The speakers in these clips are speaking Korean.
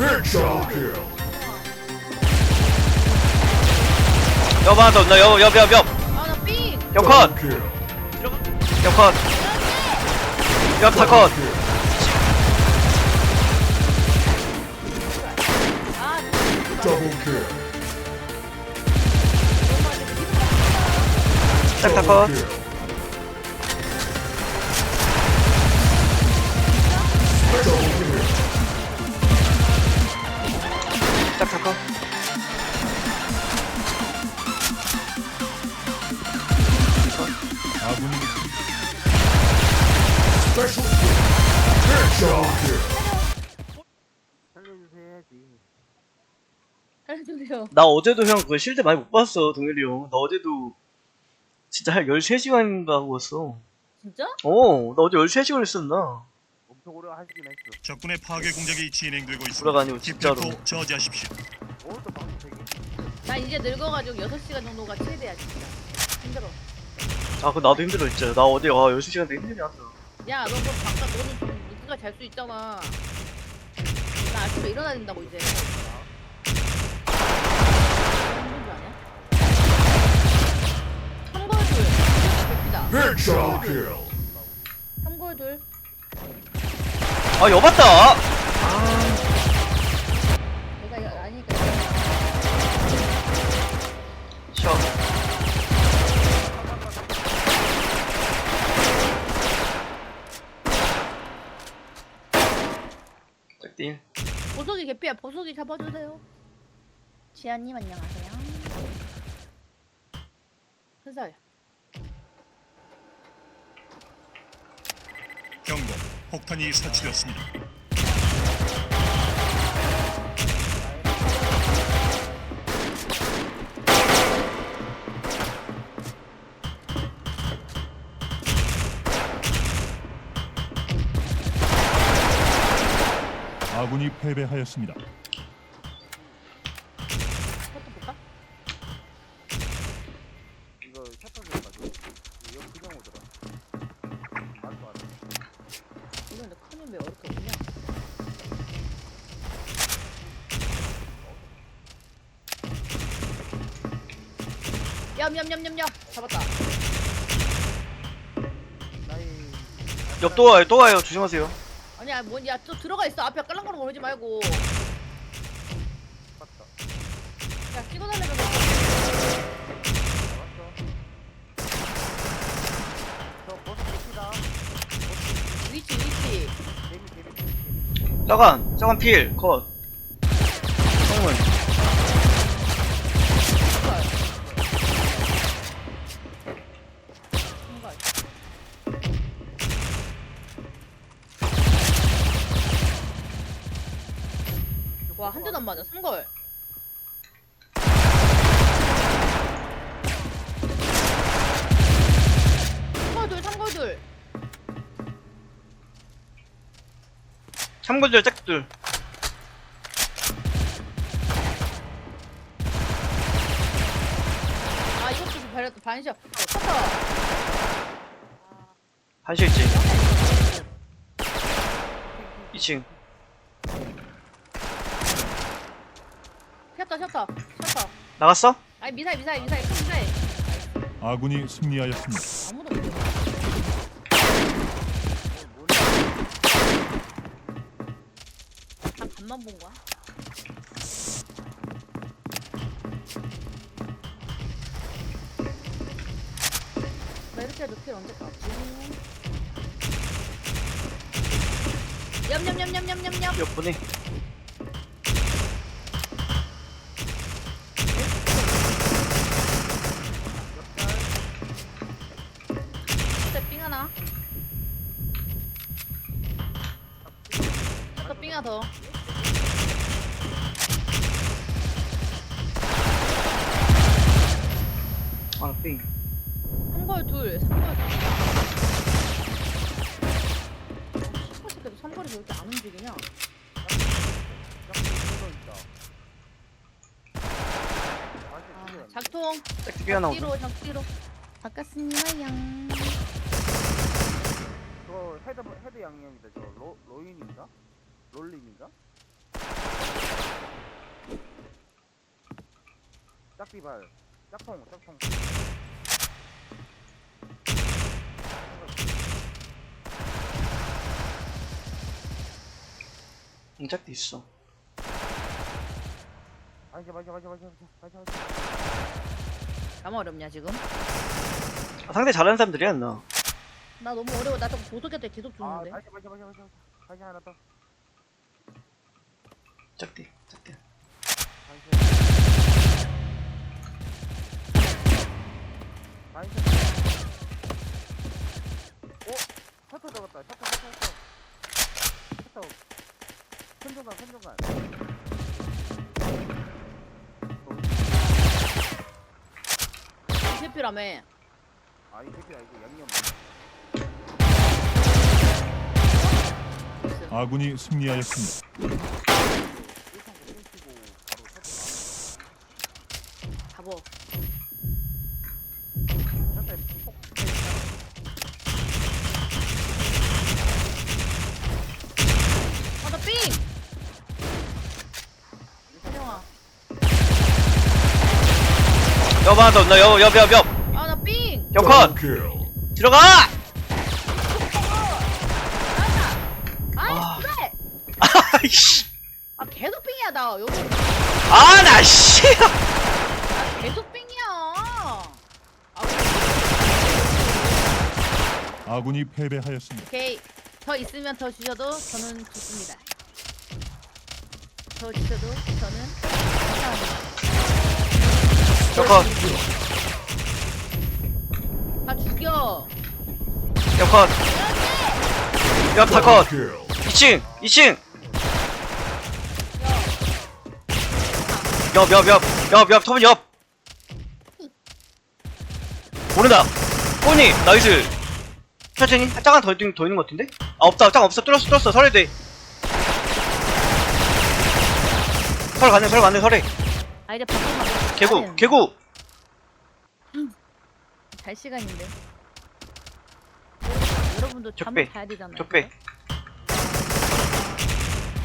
Headshot kill. 옆 하나 더, 나 옆, 옆, 옆, 옆. 아나 삥! 옆 컷! Double kill. 옆 컷! 옆다 컷! Kill. 아 Double kill. 짝다 Double 컷! kill. 짝다 컷! 아군이. 살려주세요 나 어제도 형 그 실드 많이 못 봤어, 동일이 형. 나 어제도 진짜 한 13시간인가 하고 왔어. 진짜? 어, 나 어제 13시간 했었나? 엄청 오래 하시긴 했어. 적군의 파괴 공작이 진행되고 있습니다. 아니고 진짜로. 저지하십시오. 오늘도 방송 되게 나 이제 늙어가지고 6시간 정도가 최대야 진짜 힘들어 아, 그 나도 힘들어, 진짜. 나 어제, 아, 12시간 되게 힘들게 왔어. 야 너그 바깥 너는 좀 늦게까지 잘 수 있잖아 나 아침에 일어나야 된다고 이제 힘든 줄 아냐? 참고해줄 백피다 Headshot kill. 참고해줄 아, 여봤다! 내가 이거 아니니까 셔. 보석이 개피야. 보석이 잡아주세요. 지아님 안녕하세요. 회사야 경고. 폭탄이 설치되었습니다. 아군이 패배하였습니다. 얌얌얌얌얌 잡았다 나이 옆 또 와요, 또 와요. 조심하세요. 아니야 뭐야 또 들어가 있어 앞에 깔랑거랑 그러지 말고 맞다. 야 찍어달라면 잡았어. 저 버스 대피다. 위치 위치 재미 재미 재미. 짜간, 짜간 필, 컷. 3군절 짝둘 아 이것도 좀 배려 반샷 쳤다 한시 있지 2층. 쳤다 쳤다. 쳤다. 나갔어? 아 미사일 미사일 미사일. 미사일. 아군이 승리하였습니다. 아무도 못 반만 본 거야? 나 이렇게 해도 필 언제 까지? 냠냠냠냠냠냠냠 몇 분이? 진짜 삥 하나 또삥 하나 더 아, 띵. 삼벌 둘, 삼벌 둘. 스쿼시 때도 삼벌이 왜 이렇게 안 움직이냐? 작통. 작지로, 적뒤로. 바꿨습니다, 양. 저 헤드 헤드 양념이다. 저 로, 로인인가? 롤링인가? 짝띠발. 짝통. 응, 짝도 있어. 맞아 맞아 맞아 맞아 맞아 맞아. 남 어렵냐 지금? 아, 상대 잘하는 사람들이 안 나. 나 너무 어려워. 나좀 고독할 때 계속 아 죽는데. 맞아 맞아 맞아 맞아. 맞아 하나 더. 짝대, 짝대. 나이 셔터 잡았다. 셔터, 셔터, 셔터. 셔터. 선정관, 선정관. 셰피라며. 아, 이 새끼 아니고 양념. 아군이 승리하였습니다. 옆 하나 더, 나 옆, 옆, 옆, 옆. 아, 나 삥! 옆 컷! Double kill. 들어가! 아이, 아. 그래! 아이씨. 아, 계속 삥이야, 나. 여기. 아, 나, 씨. 아, 계속 삥이야. 아, 아군이 패배하였습니다. 오케이. 더 있으면 더 주셔도 저는 좋습니다. 더 주셔도 저는 감사합니다. 옆 컷, 다 죽여. 옆 컷. 옆다 컷. Kill. 2층, 2층. 옆, 옆, 옆, 옆, 옆, 터분 옆. 모른다. 꼬니, 나이스. 천천히. 아, 짱한 더, 있- 더 있는 것 같은데? 아, 없다. 짱 없어. 뚫었어, 뚫었어. 설해 돼. 설 가네, 설 가네, 설해. 아, 이제 밖에 가면 개구, 개구. 잘 시간인데. 여러분도 적배, 잠을 자야 되잖아요. 적배.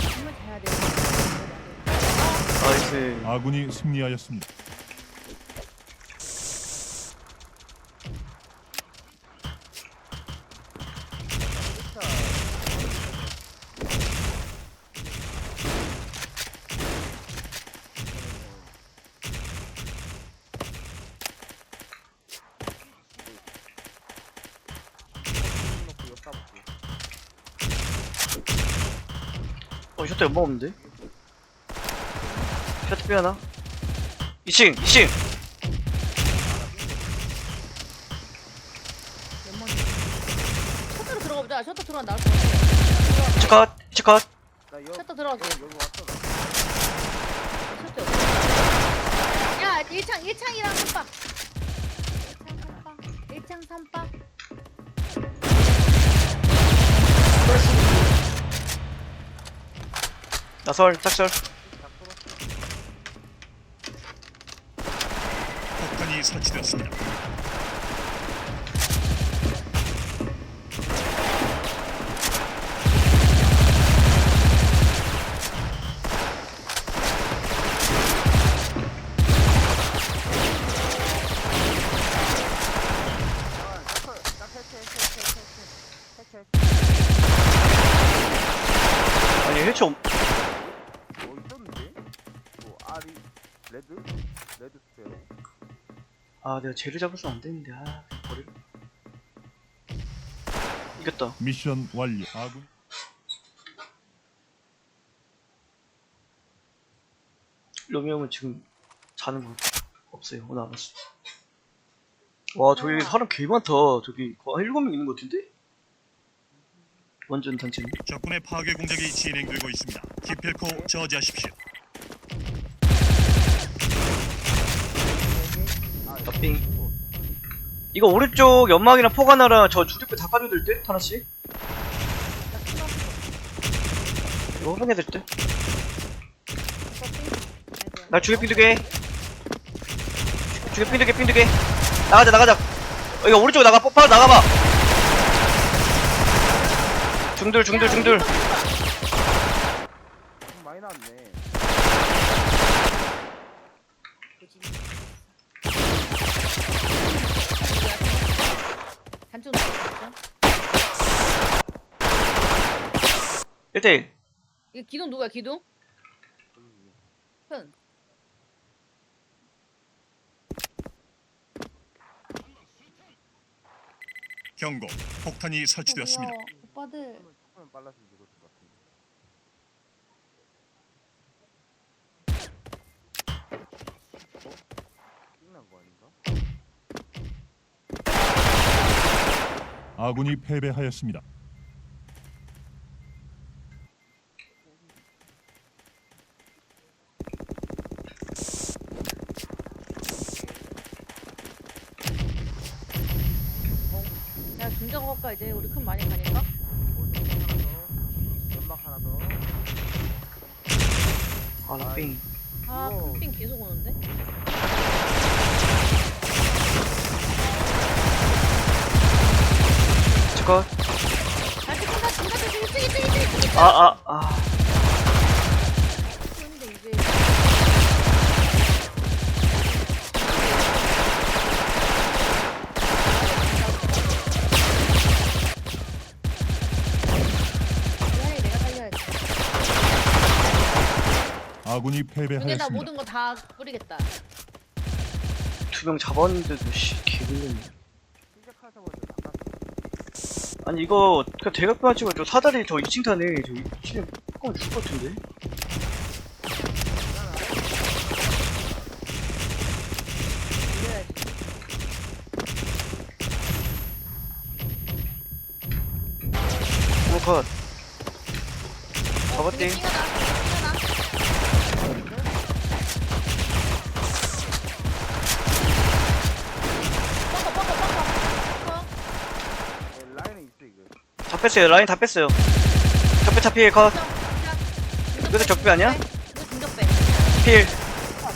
잠을 자야 되잖아요. 나이스. 아군이 승리하였습니다. 어, 셔터 연방 없는데? 셔터 빼 하나? 2층, 2층. 연막. 셔터로 들어가 보자. 셔터 들어가 나올 것 같아. 이치 컷. 나 셔터. 여기 왔어. 나. 셔터. 야, 1창 1창이랑 3박. 1창 3박. 1창 나설, 짝설. 아리, 레드, 레드 스페로. 아, 내가 쟤를 잡을 수 안 되는데, 아, 버릴. 이겼다. 미션 완료. 아군 로미 형은 지금 자는 거 없어요. 오늘 안 왔어. 와, 저기 사람 개 많다. 저기 거의 일곱 명 있는 것 같은데? 완전 단체네. 적군의 파괴 공작이 진행되고 있습니다. 기필코 저지하십시오. 더빙. 이거 오른쪽 연막이랑 포가 나라 저 주립배 다 까줘야 될 듯? 하나씩? 이거 활용해야 될 듯? 나 주게 핀두 개. 주게 핀두 개, 핀두 개. 나가자, 나가자. 어, 이거 오른쪽 나가, 뽑아 나가봐. 중들, 중들. 좀 많이 나왔네. 단층 누구야? 1대1 이거 기둥 누구야 기둥? 큰. 경고. 폭탄이 설치되었습니다. 오빠들. 조금만 빨랐으면 죽었을 것 같은데. 어? 끝난 거 아닌가? 아군이 패배하였습니다. 야 중장 갈까 이제 우리 큰 많이 가니까. 오른쪽 하나 더. 연막 하나 더. 아나 삥 아 이거- 큰빙 계속 오는데? 아. 아아아 아, 살려야지. 아군이 여기다 패배하였습니다. 모든 거 다 뿌리겠다. 두 명 잡았는데도 씨 개불렸네 시작하자마자 나갔어. 아니 이거 그냥 대각만 찍어 저 사다리 저 2층 타네 저 2층에 꼭 죽을 것 같은데. 오컷 어, 잡았디. 근데 찡하다, 찡하다. 뻥커, 뻥커, 뻥커. 뻥커. 네, 라인에 있어 이거. 다 뺐어요 라인 다 뺐어요 적배 차필 컷 이것도 적배 아니야? 필.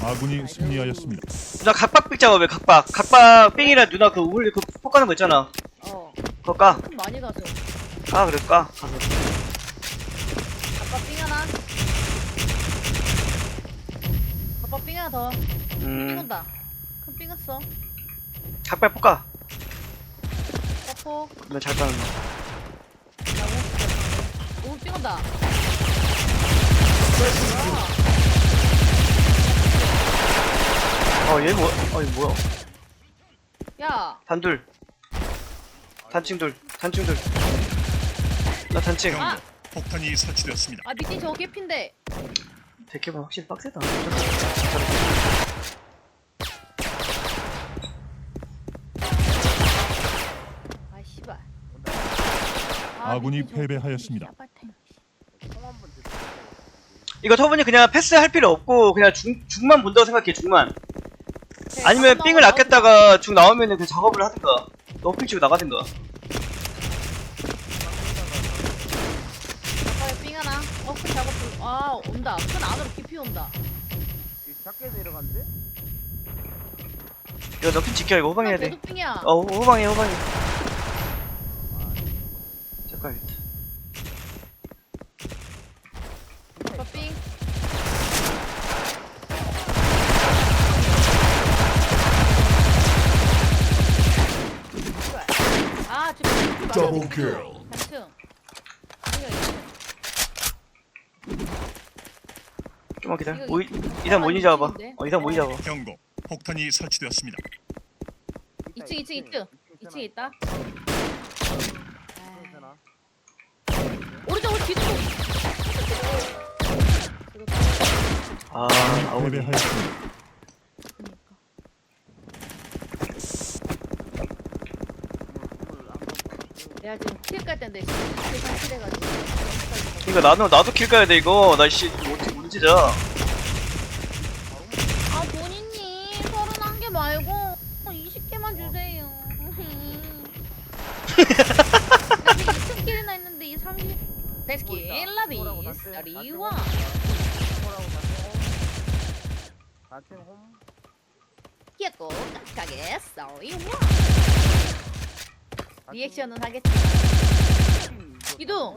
아군이 승리하였습니다. 누나 각박 작업왜 각박 각박 삥이라 누나 그 우물 그 볶아는 거 있잖아 어, 그거 까. 좀 많이 가서. 까 그래 까 가서. 아빠 삥 하나. 아빠 삥 하나 더. 삥 음 온다. 큰삥 왔어. 각박 볶아 뻑폭. 그러면 잘 까는 거나 오늘 삥 온다. 어 얘 뭐, 어이 뭐야 야, 단둘 단층 둘 단층 둘 나 단층. 아! 폭탄이 설치되었습니다. 아 미팅 저거 개핀데. 데키면 확실히 빡세다 아 씨발. 아군이 패배하였습니다. 이거 터분이 그냥 패스할 필요 없고 그냥 중, 중만 본다고 생각해 중만 아니면 삥을 아꼈다가 중 나오면은 그 작업을 하든가 너핑 치고 나가든가 아빠의 삥 하나. 어, 큰 작업. 좀- 아 온다. 큰 안으로 깊이 온다. 이 작게 내려간대? 이거 너핑 지켜 이거 호방해야 돼 계속 삥이야. 어, 호방해, 호방해. Kill. 단층. 좀만 기다려. 이거 모이, 이거 이상 모니 잡아봐. 어, 이상 모니 잡아. 경고. 폭탄이 설치되었습니다. 2층, 2층, 2층. 2층에 있다. 괜찮아. 오른쪽, 오른쪽, 뒤쪽. 아, 아우리. 패배하였습니다. 내가 지금 킬깔 때인데 킬 킬해가지고. 이거 나도, 나도 킬 가야 돼, 이거. 나 씨, 이거 어떻게 문제자. 아 본인님 31개 말고 20개만 주세요. 나 지금 2층킬이나 했는데 이 30. 데스키 라비스 리와. 홈이라고 단체 홈. 귀엽고 깍하게 쏘이와. 리액션은 하겠지. 이동.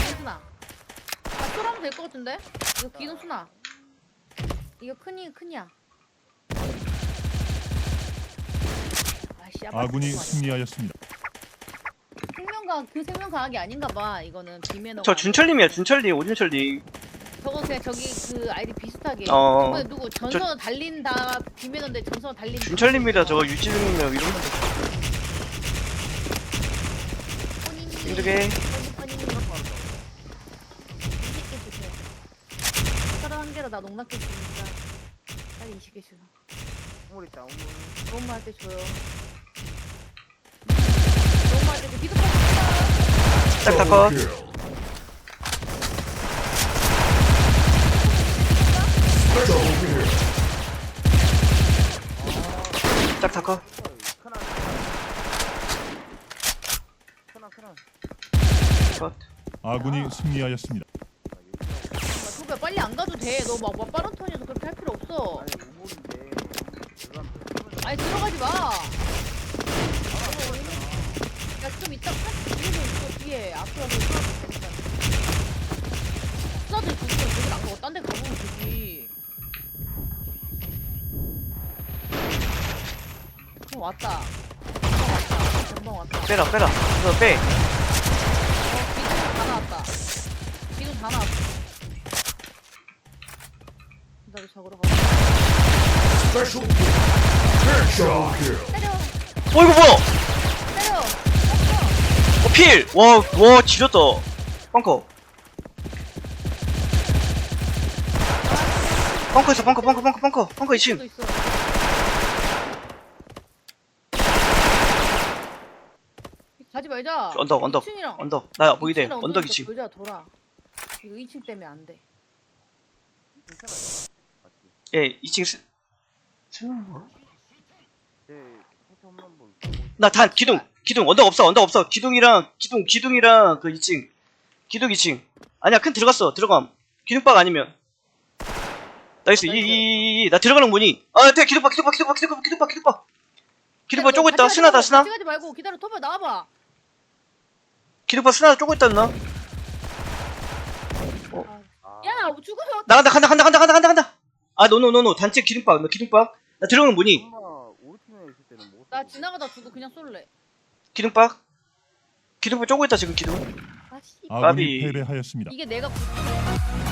기둥순아. 아, 쫄하면 될 것 같은데? 이거 기둥순아. 이거 큰이, 큰이야. 씨발. 아군이 승리하였습니다. 생명강 그 생명강학이 아닌가 봐. 이거는 비매너. 저 준철님이야 준철님 오준철님 저거 그냥 저기 그 아이디 비슷하게. 어. 저번에 누구 전선 달린다 비매너인데 전선 달린. 준철님이라 저거 유지중이면 이런 건데 힘들게 사람 한 개로 나 농락해 주니까 빨리 20개 줘. 우물 있다 우물 너무 할때 줘요. 너무 할때 거. 딱 닦아 크나 컷. 아군이 승리하였습니다. 소비야 빨리 안 가도 돼. 너막 막 빠른 턴이어서 그렇게 할 필요 없어. 아니 우물인데 들어가면 아니 들어가지 마. 야좀 이따 파 뒤에도 있어 뒤에 앞에 와서 수다도 수다도 있으면 저기 안 가고 딴 데 가보면 되지. 어 왔다. 금방 왔다. 빼라 빼라 이거 빼 어, 기둥 다 나왔다. 기둥 다 나왔어. 나도 잡으러 가. Special kill. Headshot kill. 때려, 어 이거 뭐야 때려. 어, 필! 와, 와, 지렸다. 벙커. 벙커 있어, 벙커, 벙커, 벙커, 벙커. 벙커 2층. 도 있어. 가지. 언덕, 언덕. 2층이랑 언덕. 나 보이대. 언덕 2층. 돌자 돌아. 이거 2층 때문에 안 돼. 예, 2층 스... 제 포토 한번 보나 단, 기둥. 기둥. 언덕 없어, 언덕 없어. 기둥이랑, 기둥, 기둥이랑 그 2층. 기둥 2층. 아니야, 큰 들어갔어. 들어감. 기둥박 아니면. 나이스. 이, 이, 이, 이. 나 들어가는 문이. 아, 돼. 기둥박, 기둥박, 기둥박, 기둥박, 기둥박, 기둥박. 기둥박 쪼고 있다. 스나다, 스나. 같이 가지 말고 기다려. 토벌 나와봐. 기둥박 스나 쪼고 있다, 누나. 아, 야 죽으면 나간다 간다 간다 간다 간다 간다 간다 아 노노노노 단체 기둥박 나 기둥박 나 들어오는 문이 엄마 우리 팀에 있을 때는 못나 쓰고. 지나가다 죽고 그냥 쏠래. 기둥박 기둥박 쪼고 있다 지금 기둥 아씨. 아군이 까비. 패배하였습니다. 이게 내가 붙는